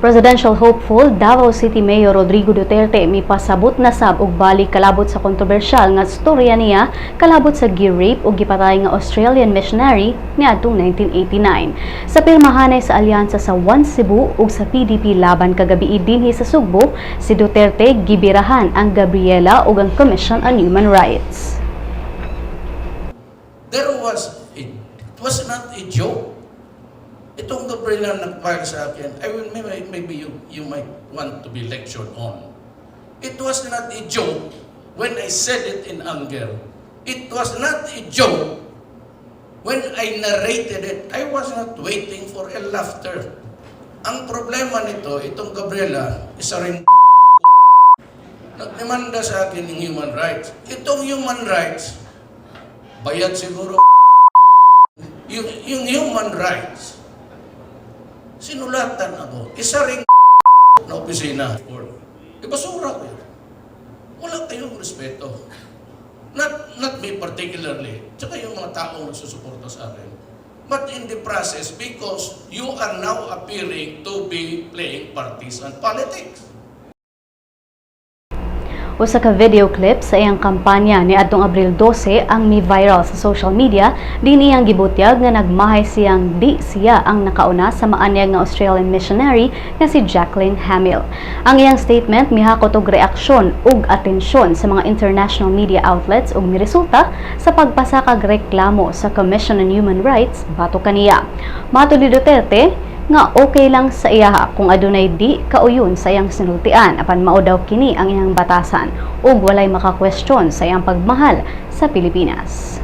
Presidential hopeful Davao City Mayor Rodrigo Duterte mipasabot na sab og balik kalabot sa kontrobersyal nga storya niya kalabot sa gi-rape ug gipatay nga Australian missionary niadtong 1989. Sa pirmahanay sa alyansa sa One Cebu ug sa PDP laban kagabi dinhi sa Sugbo, si Duterte gibirahan ang Gabriela ug ang Commission on Human Rights. There was, it was not a joke. Itong Gabriela nag-file sa akin, I will, maybe, maybe you, you might want to be lectured on. It was not a joke when I said it in anger. It was not a joke when I narrated it. I was not waiting for a laughter. Ang problema nito, itong Gabriela, isa rin nagdemanda sa akin ng human rights. Itong human rights, bayad siguro yung, yung human rights, sinulatan ako. Isa ring na opisina. E basura ko yun. Wala kayong respeto. Not, not me particularly, tsaka yung mga taong nagsusuporta sa akin. But in the process, because you are now appearing to be playing partisan politics. Usa ka video clip sa iyang kampanya ni adtong Abril 12 ang mi-viral sa social media din iyang gibutyag nga nagmahay siyang di siya ang nakauna sa maanyag nga Australian missionary nga si Jacqueline Hamill. Ang iyang statement mihakot og reaksyon ug atensyon sa mga international media outlets ug miresulta sa pagpasa kag reklamo sa Commission on Human Rights bato kaniya. Mato ni Duterte, nga okay lang sa iya kung adunay di kauyon sa iyang sinultian apan mao daw kini ang iyang batasan ug walay makakwestiyon sa iyang pagmahal sa Pilipinas.